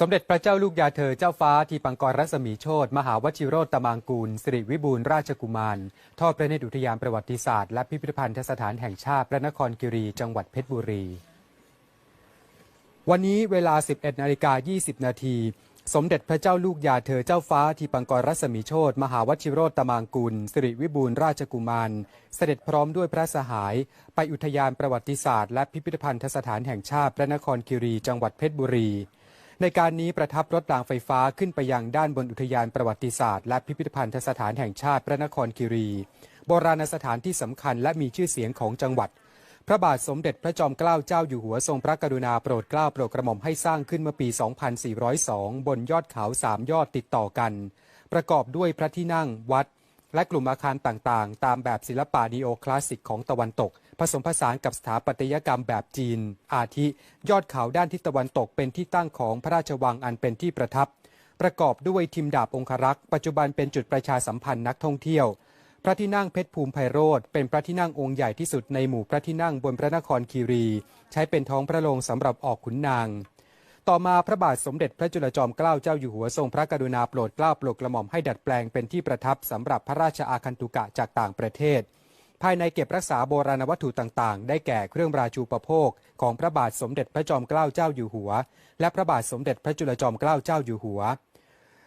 สมเด็จพระเจ้าลูกยาเธอเจ้าฟ้าทีปังกรรัศมีโชตมหาวชิโรตตมางกูลสิริวิบูลราชกุมาร ทอดพระเนตรอุทยานประวัติศาสตร์และพิพิธภัณฑสถานแห่งชาติพระนครกิรีจังหวัดเพชรบุรี วันนี้เวลา 11นาฬิกา20 นาทีสมเด็จพระเจ้าลูกยาเธอเจ้าฟ้าทีปังกรรัศมีโชตมหาวชิโรตตมางกูลสิริวิบูลราชกุมาร เสด็จพร้อมด้วยพระสหาย ไปอุทยานประวัติศาสตร์และพิพิธภัณฑสถานแห่งชาติพระนครคีรีจังหวัดเพชรบุรี ในการนี้ประทับรถรางไฟฟ้าขึ้นไปยังด้านบนอุทยานประวัติศาสตร์ และพิพิธภัณฑสถานแห่งชาติพระนครคีรี โบราณสถานที่สำคัญและมีชื่อเสียงของจังหวัด พระบาทสมเด็จพระจอมเกล้าเจ้าอยู่หัวทรงพระกรุณาโปรดเกล้าโปรดกระหม่อมให้สร้างขึ้นเมื่อปี 2402 บนยอดเขาสามยอดติดต่อกัน ประกอบด้วยพระที่นั่งวัด และกลุ่มอาคารต่างๆ ตามแบบศิลปะนีโอคลาสสิกของตะวันตก ผสมผสานกับสถาปัตยกรรมแบบจีน อาทิ ยอดเขาด้านทิศตะวันตกเป็นที่ตั้งของพระราชวังอันเป็นที่ประทับ ประกอบด้วยทิมดาบองครักษ์ปัจจุบันเป็นจุดประชาสัมพันธ์นักท่องเที่ยว พระที่นั่งเพชรภูมิไพโรธเป็นพระที่นั่งองค์ใหญ่ที่สุดในหมู่พระที่นั่งบนพระนครคีรี ใช้เป็นท้องพระโรงสำหรับออกขุนนาง ต่อมาพระบาทสมเด็จพระจุลจอมเกล้าเจ้าอยู่หัวทรงพระกรุณาโปรดเกล้าโปรดกระหม่อมให้ดัดแปลงเป็นที่ประทับสำหรับพระราชอาคันตุกะจากต่างประเทศ ภายในเก็บรักษาโบราณวัตถุต่างๆ ได้แก่เครื่องราชูปโภค ของพระบาทสมเด็จพระจอมเกล้าเจ้าอยู่หัว และพระบาทสมเด็จพระจุลจอมเกล้าเจ้าอยู่หัว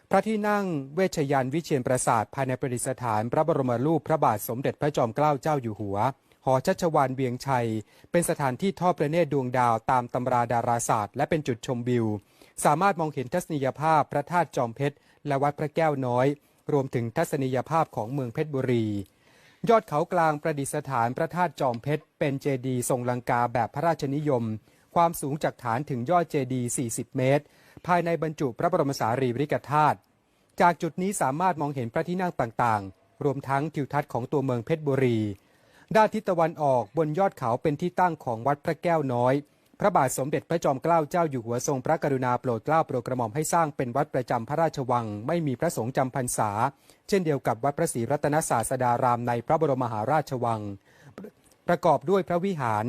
พระที่นั่งเวชยันวิเชียนปราสาทภายในประดิษฐาน พระบรมรูปพระบาทสมเด็จพระจอมเกล้าเจ้าอยู่หัว หอชัชวานเวียงชัย เป็นสถานที่ทอดพระเนตรดวงดาวตามตำราดาราศาสตร์ และเป็นจุดชมวิว สามารถมองเห็นทัศนียภาพพระธาตุจอมเพชร และวัดพระแก้วน้อย รวมถึงทัศนียภาพของเมืองเพชรบุรี ยอดเขากลางประดิษฐานพระธาตุจอมเพชร เป็นเจดีย์ทรงลังกาแบบพระราชนิยม ความสูงจากฐานถึงยอดเจดีย์40 เมตร ภายในบรรจุพระบรมสารีริกธาตุจากจุดนี้สามารถมองเห็นพระที่นั่งต่างๆ รวมทั้งทิวทัศน์ของตัวเมืองเพชรบุรี ด้านทิศตะวันออกบนยอดเขาเป็นที่ตั้งของวัดพระแก้วน้อย พระบาทสมเด็จพระจอมเกล้าเจ้าอยู่หัวทรงพระกรุณาโปรดเกล้าโปรดกระหม่อมให้สร้างเป็นวัดประจำพระราชวัง ไม่มีพระสงฆ์จำพรรษา เช่นเดียวกับวัดพระศรีรัตนศาสดารามในพระบรมมหาราชวัง ประกอบด้วยพระวิหาร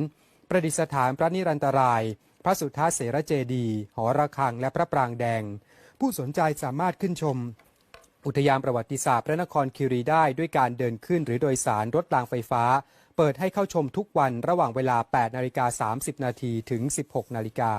ประดิษฐานพระนิรันตราย พระสุทธาเสรเจดี หอระฆังและพระปรางแดง ผู้สนใจสามารถขึ้นชม อุทยานประวัติศาสตร์พระนครคีรีได้ด้วยการเดินขึ้นหรือโดยสารรถรางไฟฟ้า เปิดให้เข้าชมทุกวันระหว่างเวลา 8 นาฬิกา 30 นาทีถึง 16 นาฬิกา